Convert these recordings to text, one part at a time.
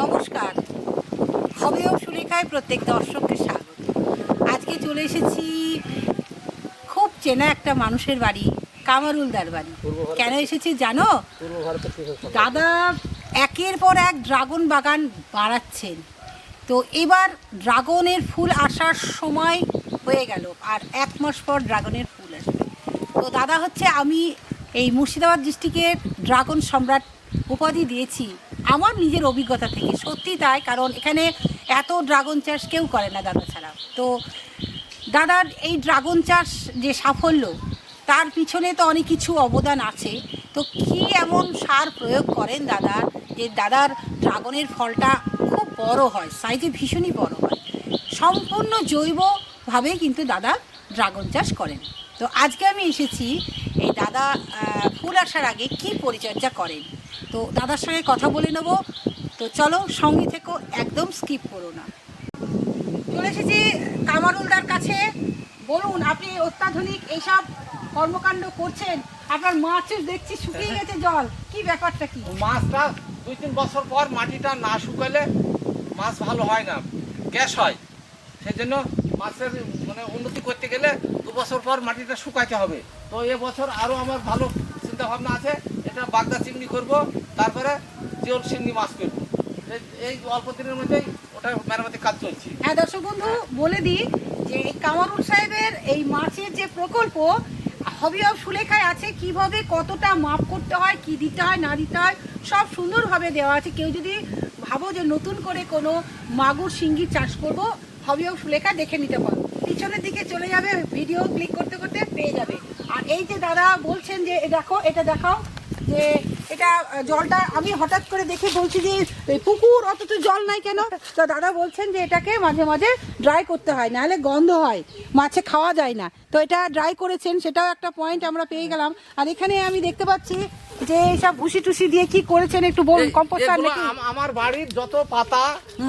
নমস্কার। হবেও সুলেখায় প্রত্যেক দর্শককে স্বাগত। আজকে চলে এসেছি খুব চেনা একটা মানুষের বাড়ি কামারুলদার বাড়ি। কেন এসেছি জানো। দাদা একের পর এক ড্রাগন বাগান বাড়াচ্ছেন। তো এবার ড্রাগনের ফুল আসার সময় হয়ে গেল আর এক মাস পর ড্রাগনের ফুল আসবে। তো দাদা হচ্ছে আমি এই মুর্শিদাবাদ ডিস্ট্রিক্টের ড্রাগন সম্রাট উপাধি দিয়েছি। আমার নিজের অভিজ্ঞতা থেকে, সত্যি তাই, কারণ এখানে এত ড্রাগন চাষ কেউ করে না দাদা ছাড়া। তো দাদার এই ড্রাগন চাষ যে সাফল্য, তার পিছনে তো অনেক কিছু অবদান আছে। তো কি এমন সার প্রয়োগ করেন দাদা, যে দাদার ড্রাগনের ফলটা খুব বড় হয় সাইজে ভীষণই বড় হয়? সম্পূর্ণ জৈবভাবে কিন্তু দাদা ড্রাগন চাষ করেন। তো আজকে আমি এসেছি এই দাদা ফুল আসার আগে কি পরিচর্যা করেন? তো দাদার সঙ্গে কথা বলে নেব। তো চলো সঙ্গে থেকো, একদম স্কিপ করো না। চলে এসেছি কামারুলদার কাছে। বলুন, আপনি অত্যাধুনিক এইসব কর্মকাণ্ড করছেন? আপনার মাছের দেখছি শুকিয়ে গেছে জল। কি ব্যাপারটা কি? মাছটা দুই তিন বছর পর মাটিটা না শুকালে মাছ ভালো হয় না, গ্যাস হয়। সেই জন্য মাছের মানে উন্নতি করতে গেলে দু বছর পর মাটিটা শুকাইতে হবে। তো এবছর আরও আমার ভালো চিন্তা ভাবনা আছে, এটা বাগদা চিংড়ি করব। তারপরে জিওল চিংড়ি মাছ করব এই- অল্প দিনের মধ্যেই ওটা মেরামতির কাজ চলছে। হ্যাঁ দর্শক বন্ধু, বলে দিই যে কামারুল সাহেবের এই মাছের যে প্রকল্প হবি অফ সুলেখায় আছে কীভাবে কতটা মাপ করতে হয়, কি দিতে হয়, না দিতে হয়, সব সুন্দরভাবে দেওয়া আছে। কেউ যদি ভাবো যে নতুন করে কোনো মাগুর শিঙ্গি চাষ করব হবি অফ সুলেখা দেখে নিতে পারো। পিছনের দিকে চলে যাবে, ভিডিও ক্লিক করতে করতে পেয়ে যাবে। আর এই যে দাদা বলছেন যে দেখো, এটা দেখাও যে এটা জলটা আমি হঠাৎ করে দেখে বলছি যে পুকুর অথচ জল নাই কেন? তো দাদা বলছেন যে এটাকে মাঝে মাঝে ড্রাই করতে হয় নাহলে গন্ধ হয় মাছে খাওয়া যায় না। তো এটা ড্রাই করেছেন সেটাও একটা পয়েন্ট আমরা পেয়ে গেলাম। আর এখানে আমি দেখতে পাচ্ছি যে এইসব ভুসি টুসি দিয়ে কি করেছেন একটু বলুন কম্পোস্টার নাকি? আমার বাড়ির যত পাতা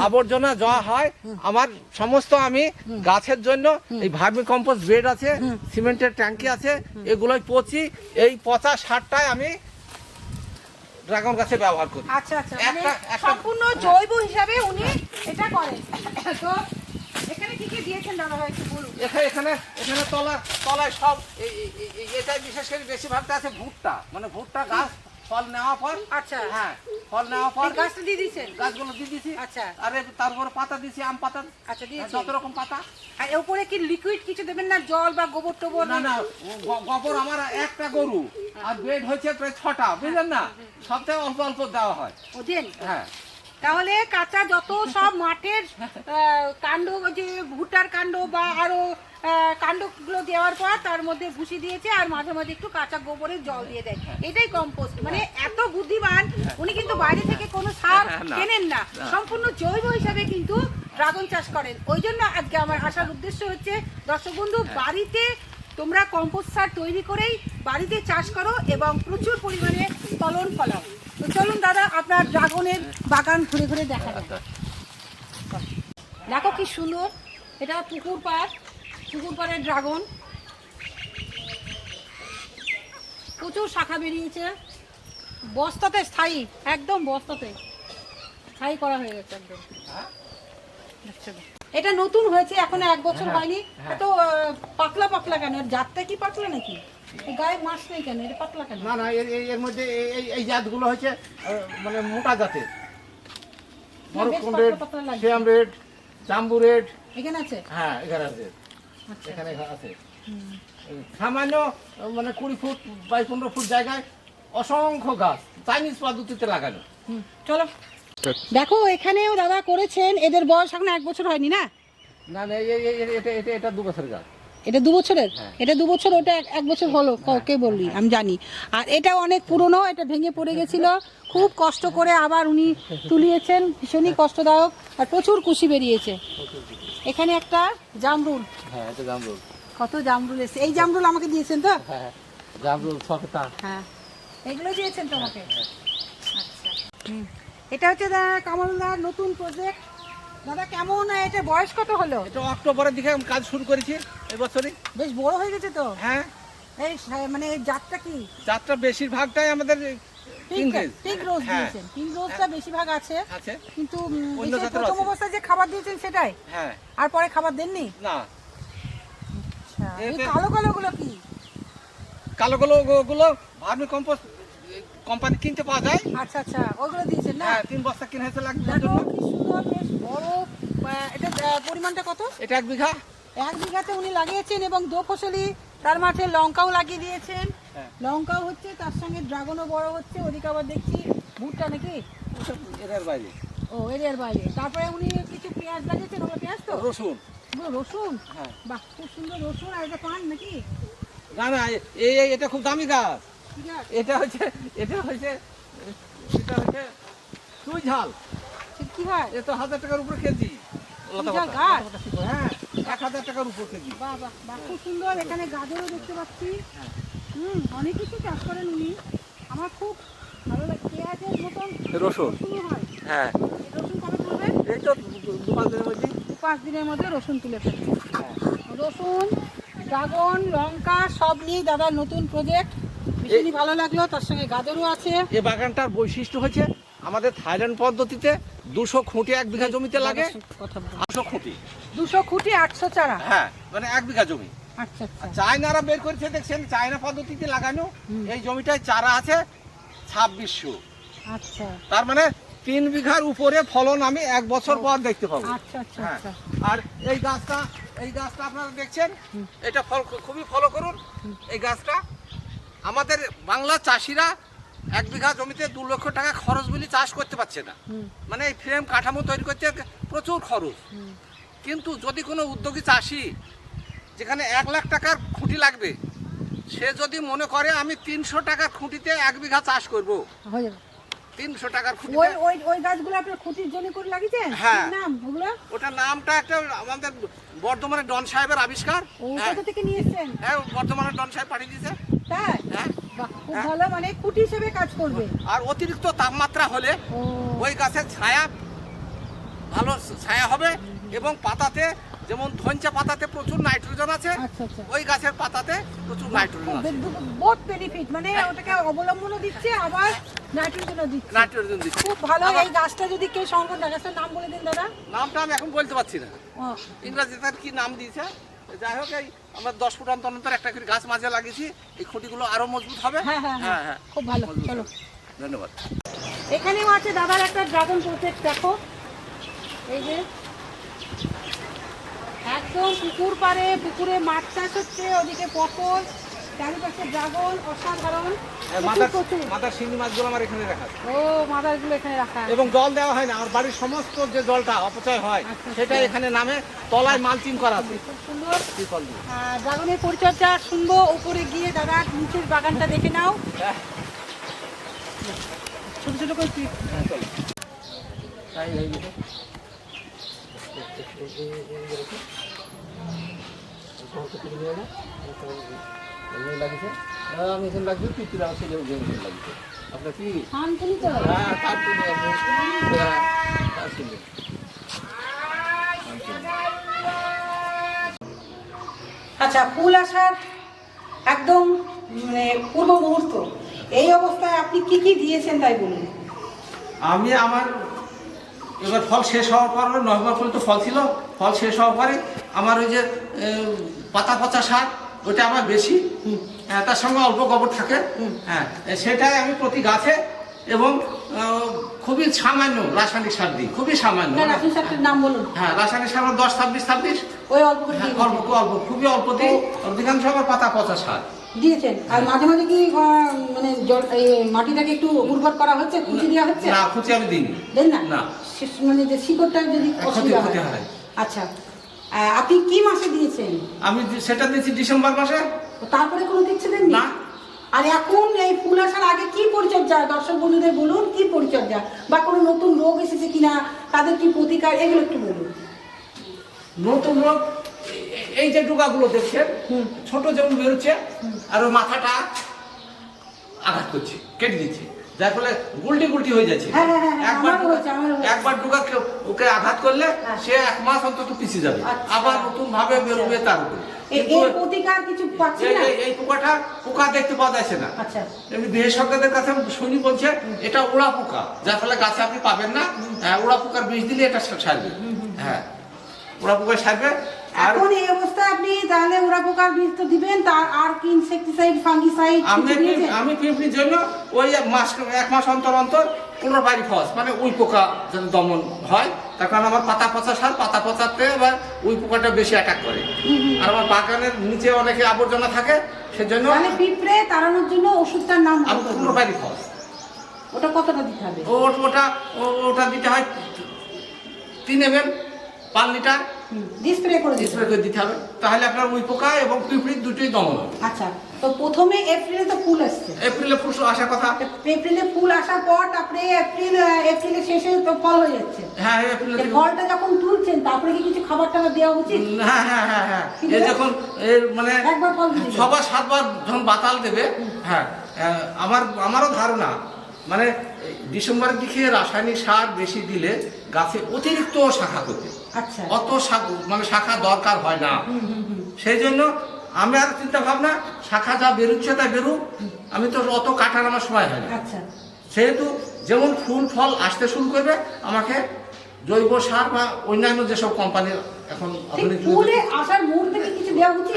আবর্জনা যা হয় আমার সমস্ত আমি গাছের জন্য এই ভার্মি কম্পোস্ট বেড আছে সিমেন্টের ট্যাঙ্কি আছে এগুলোই পচি। এই পচা সারটাই আমি ড্রাগন গাছে ব্যবহার করি। আচ্ছা আচ্ছা মানে একটা- সম্পূর্ণ জৈব হিসাবে উনি এটা করেন। তো এখানে কি কি দিয়েছেন দাদা ভাই একটু বলুন। এখানে এখানে এখানে তলা তলায় সব এটাই বিশেষ করে বেশিরভাগটা আছে ভুট্টা। মানে ভুট্টা গাছ ফল নেওয়ার পর আচ্ছা। হ্যাঁ ফল নেওয়ার পর গাছটা দিয়ে দিয়েছেন? গাছগুলো দিয়ে দিছি আচ্ছা। আরে তারপরে পাতা দিছি আম পাতা। আচ্ছা দিয়ে যত রকম পাতা। আর উপরে কি লিকুইড কিছু দেবেন না? জল বা গোবর টোবর? না না গোবর আমার একটা গরু। আর বেড হয়েছে প্রায় ছটা বুঝলেন না? সবথেকে অল্প অল্প দেওয়া হয়। ও দেন? হ্যাঁ। তাহলে কাঁচা যত সব মাঠের কাণ্ড যে ভুট্টার কাণ্ড বা আরও কাণ্ডগুলো দেওয়ার পর তার মধ্যে ভুসি দিয়েছে আর মাঝে মাঝে একটু কাঁচা গোবরের জল দিয়ে দেয়। এটাই কম্পোস্ট মানে এত বুদ্ধিমান উনি কিন্তু বাইরে থেকে কোনো সার হ্যাঁ। কেনেন না। না। সম্পূর্ণ জৈব হিসাবে কিন্তু ড্রাগন চাষ করেন। ওই জন্য আজকে আমার আসার উদ্দেশ্য হচ্ছে দর্শক বন্ধু বাড়িতে তোমরা কম্পোস্ট সার তৈরি করেই বাড়িতে চাষ করো এবং প্রচুর পরিমাণে ফলন ফলাও। তো চলুন দাদা আপনার ড্রাগনের বাগান ঘুরে ঘুরে দেখা যাবে দেখো কি সুন্দর এটা পুকুর পাড় পুকুর পাড়ের ড্রাগন। প্রচুর শাখা বেরিয়েছে। বস্তাতে স্থায়ী একদম বস্তাতে। স্থায়ী করা হয়ে গেছে একদম। এটা নতুন হয়েছে এখনও এক বছর হয়নি। এত আহ, পাতলা পাতলা কেন? জাতটা কি পাতলা নাকি? গায়ে মাছ নেই কেন? এটা পাতলা কেন? না না এর মধ্যে এই- এই জাতগুলো হচ্ছে মানে মোটা জাতের। মরক্কন রেড শ্যাম রেড জাম্বু রেড। এখানে আছে? হ্যাঁ এখানে আছে। আচ্ছা এখানে আছে। সামান্য মানে কুড়ি ফুট বাইশ পনেরো ফুট জায়গায় অসংখ্য গাছ চাইনিজ পদ্ধতিতে লাগানো। হুম, চলো। দেখো এখানেও দাদা করেছেন এদের বয়স এখন এক বছর হয়নি না? না না এটা দু বছর গাছ। এটা দু বছরের? হ্যাঁ। এটা দু বছর ওটা এক- বছর হলো কে বললি? আমি জানি। আর এটা অনেক পুরনো এটা ভেঙে পড়ে গেছিল। খুব কষ্ট করে আবার উনি তুলিয়েছেন ভীষণই কষ্টদায়ক আর প্রচুর কুশি বেরিয়েছে। এখানে একটা জামরুল। হ্যাঁ এটা জামরুল। কত জামরুল এসে এই জামরুল আমাকে দিয়েছেন তো? হ্যাঁ জামরুল ছকটা হ্যাঁ। এগুলো দিয়েছেন তোমাকে? আচ্ছা। হুম। এটা হচ্ছে কামলদার নতুন প্রজেক্ট দাদা কেমন? এটা বয়স কত হলো? এটা অক্টোবরের দিকে কাজ শুরু করেছি এবছরই। বেশ বড় হয়ে গেছে তো? হ্যাঁ। এই মানে জাতটা কি? যাত্রা বেশিরভাগটাই আমাদের পিঙ্ক রোজ। হ্যাঁ। দিয়েছেন। পিঙ্ক রোজটা বেশিরভাগ আছে। কিন্তু প্রথম অবস্থায় যে খাবার দিয়েছেন সেটাই? হ্যাঁ। আর পরে খাবার দেননি? না। আচ্ছা। কালো কালো গুলো কি? কালো কালো গুলো ভার্মি কম্পোস্ট কোম্পানি কিনতে পাওয়া যায়। আচ্ছা আচ্ছা। ওগুলো দিয়েছেন না? হ্যাঁ তিন বস্তা কিনে লাগবে বেশ বড় এটা পরিমাণটা কত? এটা এক বিঘা। এক বিঘাতে উনি লাগিয়েছেন এবং দো ফসলি তার মাঠে লঙ্কাও লাগিয়ে দিয়েছেন। হ্যাঁ। লঙ্কাও হচ্ছে তার সঙ্গে ড্রাগনও বড় হচ্ছে। ওদিকে আবার দেখছি ভুট্টা নাকি? ওসব এর বাইরে। ও এরিয়ার বাইরে। তারপরে উনি কিছু পেঁয়াজ লাগিয়েছেন ওগুলো পেঁয়াজ তো? রসুন। রসুন? হ্যাঁ। বাহ খুব সুন্দর রসুন। আর এটা পান নাকি? না না এই এটা খুব দামি গাছ। এটা হচ্ছে এটা হচ্ছে এটা হচ্ছে তুই ঝাল। কি হয়? এ তো হাজার টাকার উপরে কেজি? হ্যাঁ এক হাজার টাকার উপর কেজি। বাহ বাহ খুব সুন্দর। এখানে গাজরও দেখতে পাচ্ছি। হ্যাঁ। হুম অনেক কিছু চাষ করেন উনি। আমার খুব ভালো লাগে। পেঁয়াজের মতন? রসুন। হয়। হ্যাঁ। রসুন কবে তুলবেন? এই তো দু- পাঁচ দিনের মধ্যে দু পাঁচ দিনের মধ্যে রসুন তুলে ফেলবেন। হ্যাঁ। রসুন ড্রাগন লঙ্কা সব নিয়ে দাদার নতুন প্রজেক্ট ভীষণই ভালো লাগল তার সঙ্গে গাজরও আছে। এই বাগানটার বৈশিষ্ট্য হচ্ছে আমাদের থাইল্যান্ড পদ্ধতিতে দুশো খুঁটি এক বিঘা জমিতে লাগে? দুশো খুঁটি? দুশো খুঁটি আটশো চারা? হ্যাঁ মানে এক বিঘা জমি। আচ্ছা আচ্ছা। চায়নারা বের করেছে দেখছেন চায়না পদ্ধতিতে লাগানো। এই জমিটায় চারা আছে ছাব্বিশশো। আচ্ছা। তার মানে তিন বিঘার উপরে ফলন আমি এক বছর পর দেখতে পাবো। আচ্ছা হ্যাঁ। আচ্ছা। আর এই গাছটা এই গাছটা আপনারা দেখছেন এটা ফল খুবই ফলো করুন এই গাছটা আমাদের বাংলা চাষিরা এক বিঘা জমিতে দু লক্ষ টাকা খরচ বলে চাষ করতে পারছে না। মানে এই ফ্রেম কাঠামো তৈরি করতে প্রচুর খরচ। কিন্তু যদি কোনো উদ্যোগী চাষি যেখানে এক লাখ টাকার খুঁটি লাগবে সে যদি মনে করে আমি তিনশো টাকার খুঁটিতে এক বিঘা চাষ করব। তিনশো টাকার ওই ওই ওই গাছগুলো আপনার খুঁটির জন্য করে লাগিয়েছেন? হ্যাঁ। নাম ওগুলো? ওটার নামটা একটা আমাদের বর্ধমানের ডন সাহেবের আবিষ্কার। ও হ্যাঁ। থেকে নিয়ে এসছেন? হ্যাঁ বর্ধমানের ডন সাহেব পাঠিয়ে দিয়েছে। তাই? হ্যাঁ। খুব হ্যাঁ। ভালো মানে খুঁটি হিসেবে কাজ করবে। আর অতিরিক্ত তাপমাত্রা হলে ওই গাছের ছায়া ভালো ছায়া হবে এবং পাতাতে যেমন ধনচা পাতাতে প্রচুর নাইট্রোজেন আছে আচ্ছা আচ্ছা। ওই গাছের পাতাতে প্রচুর নাইট্রোজেন আছে। বোথ বেনিফিট মানে ওটাকে অবলম্বনও দিচ্ছে আবার নাইট্রোজেনও দিচ্ছে। নাইট্রোজেন দিচ্ছে। খুব ভালো এই গাছটা যদি কেউ সংকট না গাছটার নাম বলে দিন দাদা। নামটা আমি এখন বলতে পারছি না। ইংরাজিতে কি নাম দিয়েছে? যাই হোক এই আমরা দশ ফুট অন্তর অন্তর একটা করে গাছ মাঝে লাগিয়েছি এই খুঁটিগুলো আরও মজবুত হবে। হ্যাঁ হ্যাঁ হ্যাঁ। খুব ভালো চলো। ধন্যবাদ। এখানেও আছে দাদার একটা ড্রাগন প্রজেক্ট দেখো। এই যে। একদম পুকুর পারে পুকুরে মাছ চাষ হচ্ছে ওদিকে পটল। চারিপাশে ড্রাগন অসাধারণ। মাথার শিঙি মাছগুলো আমার এখানে রাখা। ও মাদারগুলো এখানে রাখা এবং জল দেওয়া হয় না আমার বাড়ির সমস্ত যে জলটা অপচয় হয় আচ্ছা, সেটা আচ্ছা। এখানে নামে তলায় মালচিং করা আছে সুন্দর ড্রাগনের পরিচর্যা শুনব উপরে গিয়ে দাদা নিচের বাগানটা দেখে নাও হ্যাঁ, ছোট ছোট করে clip। হ্যাঁ, চলো। তাই এই আমি এখানে পিতুরা আপনার কি? হ্যাঁ তার জন্য আপনি হ্যাঁ, তার। আচ্ছা ফুল আসার একদম মানে পূর্ব মুহূর্ত। এই অবস্থায় আপনি কি কি দিয়েছেন তাই বলুন। আমি আমার এবার ফল শেষ হওয়ার পর নভেম্বর পর্যন্ত ফল ছিল ফল শেষ হওয়ার পরে আমার ওই যে পাতা পচা সার ওইটা আমার বেশি। হ্যাঁ, তার সঙ্গে অল্প গোবর থাকে। হ্যাঁ সেটাই আমি প্রতি গাছে এবং খুবই সামান্য রাসায়নিক সার দিই খুবই সামান্য। রাসুন সারটির নাম বলুন। হ্যাঁ রাসায়নিক সার দশ ছাব্বিশ ছাব্বিশ। ওই অল্প হ্যাঁ, অল্প অল্প খুবই অল্প দিই। অধিকাংশ আমার পাতা পচা সার। দিয়েছেন। আর মাঝে মাঝে কি মানে মাটিটাকে একটু উর্বর করা হচ্ছে কুচি দেওয়া হচ্ছে? না খুঁচি আমি দিইনি। দেন না? না। মানে যে শিকড়টা যদি অসুবিধা হয়। হয়। আচ্ছা। আপনি কি মাসে দিয়েছেন? আমি সেটা দিয়েছি ডিসেম্বর মাসে। তারপরে কোনো দিচ্ছে দেননি? না। আর এখন এই ফুল আসার আগে কি পরিচর্যা? দর্শক বন্ধুদের বলুন কি পরিচর্যা? বা কোনো নতুন রোগ এসেছে কিনা? তাদের কি প্রতিকার? এগুলো একটু বলুন। নতুন রোগ এই যে ডোকাগুলো দেখছেন হুম। ছোট যেমন বেরোচ্ছে আর মাথাটা আঘাত করছে কেটে দিচ্ছে। যার ফলে গুলটি গুলটি হয়ে যাচ্ছে। হ্যাঁ, হ্যাঁ, হ্যাঁ, একবার ওকে আঘাত করলে হ্যাঁ। সে এক মাস অন্তত পিছিয়ে যাবে। আচ্ছা। আবার নতুন ভাবে বেরোবে তার উপরে। এই- পোকাটা পোকা দেখতে পাওয়া যাচ্ছে না। আচ্ছা। এমনি বিশেষজ্ঞদের কাছে শুনি বলছে এটা উড়া পোকা যার ফলে গাছে আপনি পাবেন না। হ্যাঁ, উড়া পোকার বিষ দিলে এটা সারবে। হ্যাঁ। উড়া পোকা সারবে। এখন এই অবস্থায় আপনি তাহলে ওরা পোকার বীজ তো দিবেন তার আর কি ইনসেক্টিসাইড ফাঙ্গিসাইড আমি আমি পিঁপড়ির জন্য ওই এক মাস এক মাস অন্তর অন্তর পনেরো বাড়ি ফস মানে ওই পোকা যাতে দমন হয় তার কারণ আমার পাতা পচা সার পাতা পচাতে এবার ওই পোকাটা বেশি অ্যাটাক করে। আর আমার বাগানের নিচে অনেকে আবর্জনা থাকে সেজন্য তাহলে পিঁপড়ে তাড়ানোর জন্য ওষুধটার নাম আমি বলতে বাড়ি ফস ওটা কতটা দিতে হবে? ওটা ওটা দিতে হয় তিন M L per litre. Spray করে স্প্রে করে দিতে হবে। তাহলে আপনার ওই পোকা এবং পিঁপড়ির দুটোই দমন হবে। আচ্ছা তো প্রথমে এপ্রিলে তো ফুল আসছে। এপ্রিলে ফুল আসার কথা। এপ্রিলে ফুল আসার পর তারপরে এপ্রিল এপ্রিলের শেষে তো ফল হয়ে যাচ্ছে। হ্যাঁ এপ্রিলে এই ফলটা যখন তুলছেন তারপরে কি কিছু খাবার টাবার দেওয়া উচিত? হ্যাঁ হ্যাঁ হ্যাঁ হ্যাঁ। এ যখন এর মানে একবার ফল। ছবার সাতবার যখন বাতাল দেবে হ্যাঁ আমার আমারও ধারণা মানে ডিসেম্বরের দিকে রাসায়নিক সার বেশি দিলে গাছে অতিরিক্ত শাখা করতে আচ্ছা। অত শাখা মানে শাখা দরকার হয় না। সেই জন্য আমি আর চিন্তা ভাবনা শাখা যা বেরোচ্ছে তা বেরুক। আমি তো অত কাটার আমার সময় হয় না। আচ্ছা। সেহেতু যেমন ফুল ফল আসতে শুরু করবে আমাকে জৈব সার বা অন্যান্য যেসব কোম্পানির এখন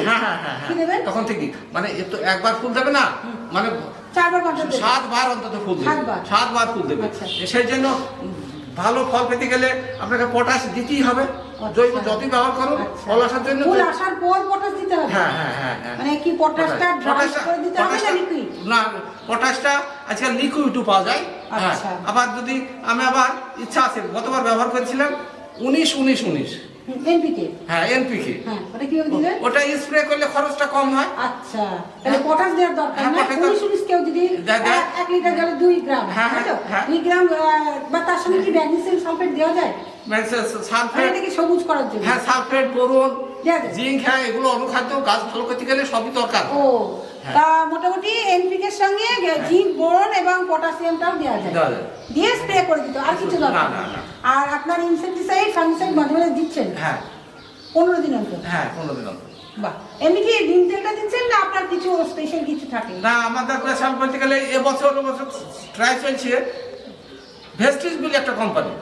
হ্যাঁ হ্যাঁ হ্যাঁ হ্যাঁ। তখন থেকেই মানে এ তো একবার ফুল দেবে না? মানে চারবার সাতবার অন্তত ফুল দেবে সাতবার? সাতবার ফুল দেবে আচ্ছা। সেই জন্য ভালো ফল পেতে গেলে আপনাকে পটাশ দিতেই হবে আচ্ছা। জৈব যতই ব্যবহার করুন আচ্ছা। ফল আসার জন্য ফুল আসার পর পটাশ দিতে হবে হ্যাঁ হ্যাঁ হ্যাঁ হ্যাঁ মানে কি পটাশটা করে দিতে হবে না লিকুইড না পটাশটা আজকাল লিকুইডও পাওয়া যায় হ্যাঁ। আবার যদি আমি আবার ইচ্ছা আছে গতবার ব্যবহার করেছিলাম উনিশ উনিশ উনিশ এনপিকে হ্যাঁ এনপিকে হ্যাঁ ওটা কীভাবে দিলেন ওটা স্প্রে করলে খরচটা কম হয় আচ্ছা তাহলে পটাশ দেওয়ার দরকার হ্যাঁ, না উনিশ উনিশ কেউ যদি। এক- লিটার দুই গ্রাম হ্যাঁ? হ্যাঁ। দুই গ্রাম বা তার সঙ্গে কি ম্যাগনেসিয়াম সালফেট দেওয়া যায় মানে সালফেট সবুজ করার জন্য হ্যাঁ সালফেট বোরন? জিঙ্ক হ্যাঁ এগুলো অনুখাদ্য গাছ ভালো করতে গেলে সবই দরকার। ও হ্যাঁ। তা মোটামুটি এনপিকে এর সঙ্গে জিঙ্ক বোরন এবং পটাশিয়ামটাও দেওয়া যায়। দিয়ে স্প্রে করে দিতে আর কিছু দরকার আর আপনার ইনসেক্টিসাইড ফাঙ্গিসাইড মাঝে মাঝে দিচ্ছেন? হ্যাঁ। পনেরো দিন অন্তর? হ্যাঁ পনেরো দিন অন্তর। বাহ। এমনি কি ডিম তেলটা দিচ্ছেন না আপনার কিছু স্পেশাল কিছু থাকে? না আমাদের প্রেশার বলতে গেলে এবছর বছর ট্রাই চলছে। ভেস্টিজ বলে একটা কোম্পানি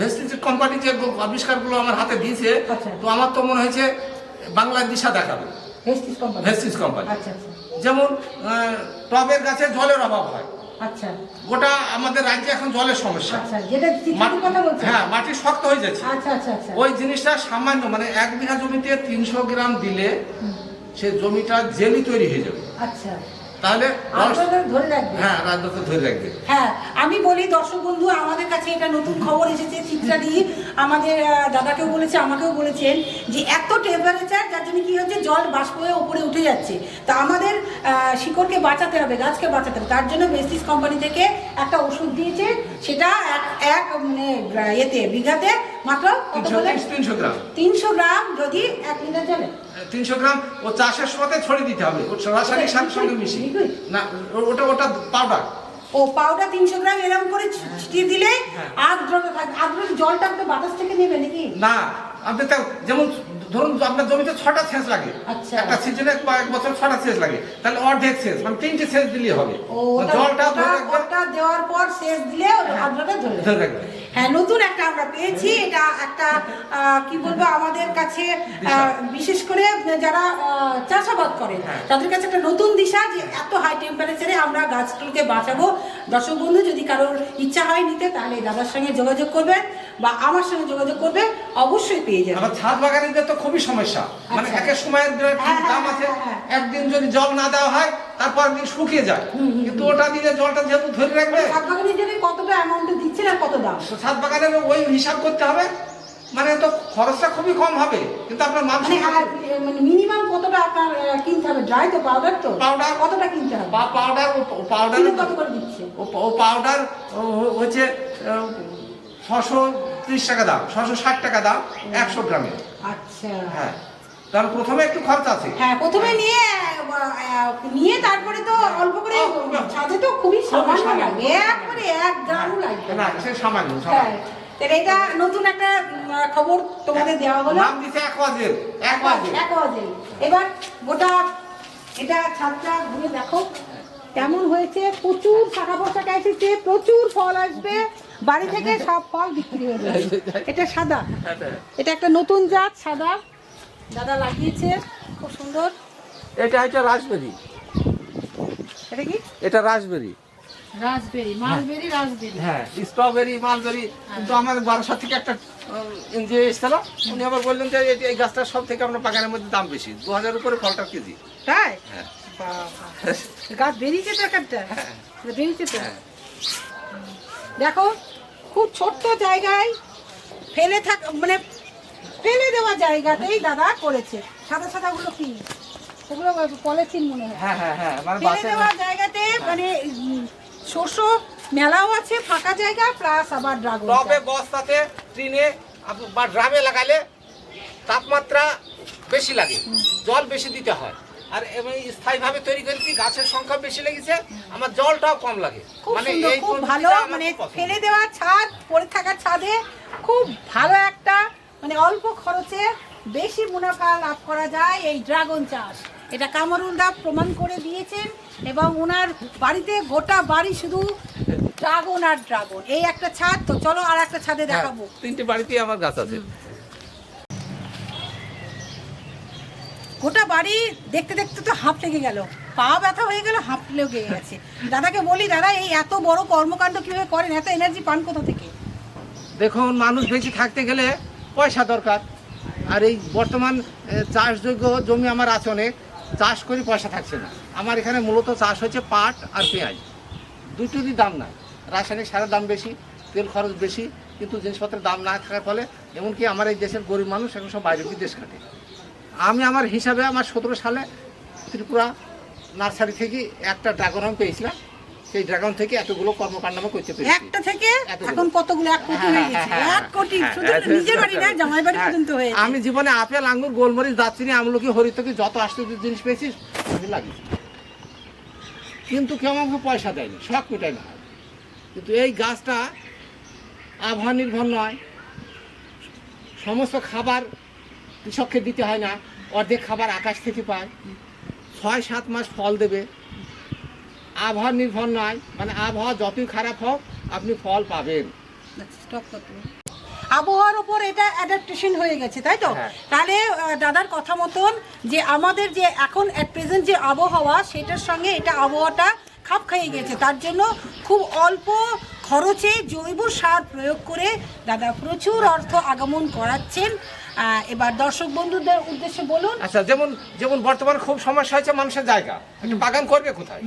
ভেস্টিজ কোম্পানি যে আবিষ্কারগুলো আমার হাতে দিয়েছে আচ্ছা। তো আমার তো মনে হয়েছে বাংলার দিশা দেখাবে। ভেস্টিজ কোম্পানি আচ্ছা আচ্ছা। যেমন টবের গাছে জলের অভাব হয়। আচ্ছা। গোটা আমাদের রাজ্যে এখন জলের সমস্যা। আচ্ছা হ্যাঁ মাটি শক্ত হয়ে যাচ্ছে। আচ্ছা আচ্ছা আচ্ছা। ওই জিনিসটা সামান্য মানে এক বিঘা জমিতে তিনশো গ্রাম দিলে সে জমিটা জেলি তৈরি হয়ে যাবে। আচ্ছা। তাহলে হ্যাঁ রাজ্যকে ধরে রাখবে হ্যাঁ আমি বলি দর্শক বন্ধু আমাদের কাছে এটা নতুন খবর এসেছে চিত্রাদি আমাদের দাদাকেও বলেছে আমাকেও বলেছেন যে এত টেম্পারেচার যার জন্য কি হচ্ছে জল বাষ্প হয়ে উপরে উঠে যাচ্ছে। তা আমাদের শিকড়কে বাঁচাতে হবে গাছকে বাঁচাতে হবে। তার জন্য বেস্টিস কোম্পানি থেকে একটা ওষুধ দিয়েছে। সেটা এক এক মানে এতে বিঘাতে মাত্র তিনশো গ্রাম। তিনশো গ্রাম যদি এক লিটার জলে। তিনশো গ্রাম ও চাষের সময় ছড়িয়ে দিতে হবে। রাসায়নিক সারের সঙ্গে মিশিয়ে? না ওটা ওটা পাউডার ও পাউডার তিনশো গ্রাম এরকম করে ছিটিয়ে দিলে হ্যাঁ। আর্দ্রতা থাকবে আর্দ্রতা জলটা তো বাতাস থেকে নেবে নাকি? না আপনি যেমন ধরুন আপনার জমিতে ছটা সেচ লাগে। আচ্ছা। একটা সিজনে এক বছর ছটা সেচ লাগে। তাহলে অর্ধেক সেচ মানে তিনটে সেচ দিলেই হবে। জলটা ওটা- দেওয়ার পর সেচ দিলে আর্দ্রতা ধরে ধরে রাখবে। হ্যাঁ নতুন একটা আমরা পেয়েছি। এটা একটা কি বলব আমাদের কাছে বিশেষ করে যারা চাষাবাদ করে হ্যাঁ। তাদের কাছে একটা নতুন দিশা যে এত হাই টেম্পারেচারে আমরা গাছগুলোকে বাঁচাবো। দর্শক বন্ধু যদি কারোর ইচ্ছা হয় নিতে তাহলে দাদার সঙ্গে যোগাযোগ করবেন বা আমার সঙ্গে যোগাযোগ করবে অবশ্যই পেয়ে যাবে ছাদ বাগানিদের তো খুবই সমস্যা। মানে আচ্ছা। একের সময়ের হ্যাঁ, দাম হ্যাঁ, আছে। হ্যাঁ, একদিন যদি জল না দেওয়া হয় তারপর দিন শুকিয়ে যায়। কিন্তু ওটা দিলে জলটা যেহেতু ধরে রাখবে সাত বাগানের কতটা অ্যামাউন্টে দিচ্ছেন আর কত দাম? তো ছাদ বাগানের ওই হিসাব করতে হবে। মানে তো খরচটা খুবই কম হবে কিন্তু আপনার মানে মানসিক মানে মিনিমাম কতটা আপনার কিনতে হবে? ড্রাই তো পাউডার তো? পাউডার কতটা কিনতে হবে? পাউডার পাউডার কত করে দিচ্ছে? ও পাউডার হচ্ছে ছশো ত্রিশ টাকা দাম ছশো ষাট টাকা দাম একশো গ্রামে। আচ্ছা। হ্যাঁ তার প্রথমে একটু খরচ আছে। হ্যাঁ প্রথমে নিয়ে আহ, আহ, নিয়ে তারপরে তো অল্প করে ছাদে তো খুবই সামান্য লাগবে। একবারে এক গ্রাম লাগবে না। সে সামান্য হ্যাঁ। সামান্য। এটা নতুন একটা খবর তোমাদের দেওয়া হলো। নাম দিছে এক ওয়াজের এক ওয়াজের এক অজে। এবার গোটা এটা ছাদটা ঘুরে দেখো। কেমন হয়েছে? প্রচুর টাকা পয়সা এসেছে প্রচুর ফল আসবে। বাড়ি থেকে সব ফল বিক্রি হয়ে যাবে। এটা সাদা। এটা একটা নতুন জাত সাদা। দাদা লাগিয়েছে খুব সুন্দর। এটা হচ্ছে রাজবেরি এটা কি? এটা রাজবেরি রাসবেরি মালবেরি রাসবেরি। হ্যাঁ স্ট্রবেরি মালবেরি। কিন্তু আমার বারোশো থেকে একটা এনজিও এসেছিল। উনি আবার বললেন যে এই- এই গাছটা সব থেকে আমরা বাগানের মধ্যে দাম বেশি। দু হাজার উপরে ফলটা কেজি। তাই? হ্যাঁ। গাছ বেরিয়েছে তো একটা। বেরিয়েছে তো। দেখো খুব ছোট্ট জায়গায় ফেলে থাক মানে ফেলে দেওয়া জায়গাতেই দাদা করেছে। সাদা সাদা গুলো কি ওগুলো পলিথিন মনে হয়। হ্যাঁ হ্যাঁ হ্যাঁ মানে ফেলে দেওয়া জায়গাতে মানে শস্য মেলাও আছে ফাঁকা জায়গা প্লাস আবার ড্রাগন টবে বস্তাতে ট্রিনে বা ড্রামে লাগালে তাপমাত্রা বেশি লাগে। জল বেশি দিতে হয়। আর এবং স্থায়ীভাবে তৈরি করেছি গাছের সংখ্যা বেশি লেগেছে আমার জলটাও কম লাগে। খুব খুব ভালো মানে ফেলে দেওয়া ছাদ পড়ে থাকা ছাদে খুব ভালো একটা মানে অল্প খরচে বেশি মুনাফা লাভ করা যায় এই ড্রাগন চাষ। এটা কামরুল দা প্রমাণ করে দিয়েছেন এবং ওনার বাড়িতে গোটা বাড়ি শুধু ড্রাগন আর ড্রাগন। এই একটা ছাদ তো চলো আর একটা ছাদে হ্যাঁ, দেখাবো। তিনটে বাড়িতেই আমার গাছ আছে। গোটা বাড়ি দেখতে দেখতে তো হাঁপ লেগে গেল। পা ব্যথা হয়ে গেল, হাঁপ লেগে গেছে। দাদাকে বলি, দাদা, এই এত বড় কর্মকাণ্ড কীভাবে করেন? এত এনার্জি পান কোথা থেকে? দেখুন, মানুষ বেশি থাকতে গেলে পয়সা দরকার। আর এই বর্তমান চাষযোগ্য জমি আমার আছে অনেক। চাষ করি পয়সা থাকছে না। আমার এখানে মূলত চাষ হচ্ছে পাট আর পেঁয়াজ। দুটোরই দাম নাই। রাসায়নিক সারের দাম বেশি, তেল খরচ বেশি, কিন্তু জিনিসপত্রের দাম না থাকার ফলে, এমনকি আমার এই দেশের গরিব মানুষ এখন সব বাইরে বিদেশ খাটে আমি আমার হিসাবে আমার সতেরো সালে ত্রিপুরা নার্সারি থেকে একটা ড্রাগন আমি পেয়েছিলাম। সেই ড্রাগন থেকে এতগুলো কর্মকাণ্ড আমি করতে পেরেছি। একটা থেকে এখন কতগুলো? এক কোটি হয়ে গেছে। এক কোটি। শুধু নিজের বাড়ি না জামাই বাড়ি হ্যাঁ, পর্যন্ত হয়েছে। আমি জীবনে আপেল আঙ্গুর গোলমরিচ দারচিনি আমলকি হরিতকি যত আশ্চর্য জিনিস পেয়েছি আমি লাগিয়েছি। কিন্তু কেউ আমাকে পয়সা দেয়নি শখ মেটাই না। কিন্তু এই গাছটা আবহাওয়া নির্ভর নয়। সমস্ত খাবার কৃষককে দিতে হয় না। অর্ধেক খাবার আকাশ থেকে পায়। ছয় সাত মাস ফল দেবে। আবহাওয়া নির্ভর নয় মানে আবহাওয়া যতই খারাপ হোক আপনি ফল পাবেন। হবে। আবহাওয়ার উপর এটা অ্যাডাপ্টেশন হয়ে গেছে তাই তো? হ্যাঁ। তাহলে দাদার কথা মতন যে আমাদের যে এখন অ্যাট প্রেজেন্ট যে আবহাওয়া সেটার সঙ্গে এটা আবহাওয়াটা খাপ খাইয়ে গেছে। তার জন্য খুব অল্প খরচে জৈব সার প্রয়োগ করে দাদা প্রচুর অর্থ আগমন করাচ্ছেন। এবার দর্শক বন্ধুদের উদ্দেশ্যে বলুন। আচ্ছা যেমন যেমন বর্তমানে খুব সমস্যা হয়েছে মানুষের জায়গা। একটা বাগান করবে কোথায়?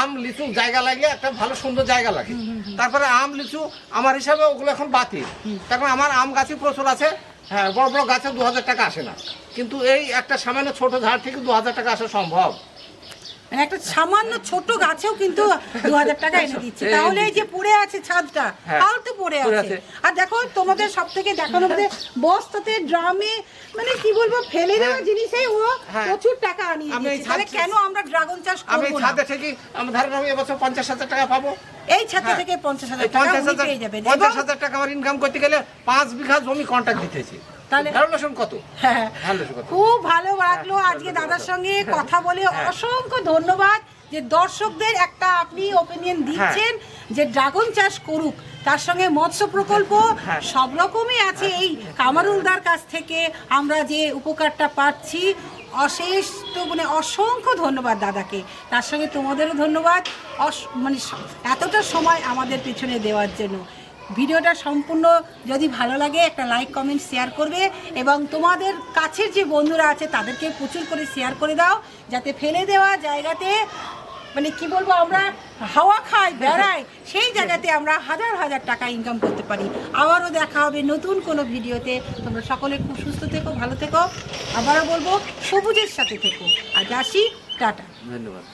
আম লিচু জায়গা লাগে একটা ভালো সুন্দর জায়গা লাগে। তারপরে আম লিচু আমার হিসাবে ওগুলো এখন বাতিল। কারণ আমার আম গাছই প্রচুর আছে। হ্যাঁ বড় বড় গাছে দু হাজার টাকা আসে না। কিন্তু এই একটা সামান্য ছোট ঝাড় থেকে দু হাজার টাকা আসা সম্ভব। মানে একটা সামান্য ছোট গাছেও কিন্তু দু হাজার টাকা এনে দিচ্ছে তাহলে এই যে পড়ে আছে ছাদটা হ্যাঁ, তাও তো পড়ে আছে। আর দেখো তোমাদের সব থেকে দেখানো বস্তাতে ড্রামে মানে কি বলব ফেলে দেওয়া হ্যাঁ। জিনিসে ও হ্যাঁ। প্রচুর টাকা আনিয়ে দিচ্ছে তাহলে কেন আমরা ড্রাগন চাষ করব না ছাদে থেকে আমি ধরেন আমি এবছর পঞ্চাশ হাজার টাকা পাবো এই ছাদ। থেকে পঞ্চাশ হাজার এই টাকা পঞ্চাশ পেয়ে যাবেন টাকা আমার ইনকাম করতে গেলে পাঁচ বিঘা জমি কন্ট্রাক্ট দিতেছি তাহলে- কত? হ্যাঁ খুব ভালো লাগল হ্যাঁ, আজকে দাদার সঙ্গে কথা বলে অসংখ্য ধন্যবাদ যে দর্শকদের একটা আপনি ওপিনিয়ন দিচ্ছেন যে ড্রাগন চাষ করুক তার সঙ্গে মৎস্য প্রকল্প হ্যাঁ। সব রকমই আছে এই কামারুলদার কাছ থেকে আমরা যে উপকারটা পাচ্ছি অশেষ তো মানে অসংখ্য ধন্যবাদ দাদাকে। তার সঙ্গে তোমাদেরও ধন্যবাদ। মানে এতটা সময় আমাদের পেছনে দেওয়ার জন্য। ভিডিওটা সম্পূর্ণ যদি ভালো লাগে, একটা লাইক কমেন্ট শেয়ার করবে এবং তোমাদের কাছের যে বন্ধুরা আছে তাদেরকে প্রচুর করে শেয়ার করে দাও, যাতে ফেলে দেওয়া জায়গাতে মানে কি বলব আমরা, হাওয়া খাই, বেড়াই, সেই জায়গাতে আমরা হাজার হাজার টাকা ইনকাম করতে পারি। আবারও দেখা হবে নতুন কোনো ভিডিওতে। তোমরা সকলে খুব সুস্থ থেকো, ভালো থেকো। আবারও বলব, সবুজের সাথে থেকো। আজ আসি, টাটা। ধন্যবাদ।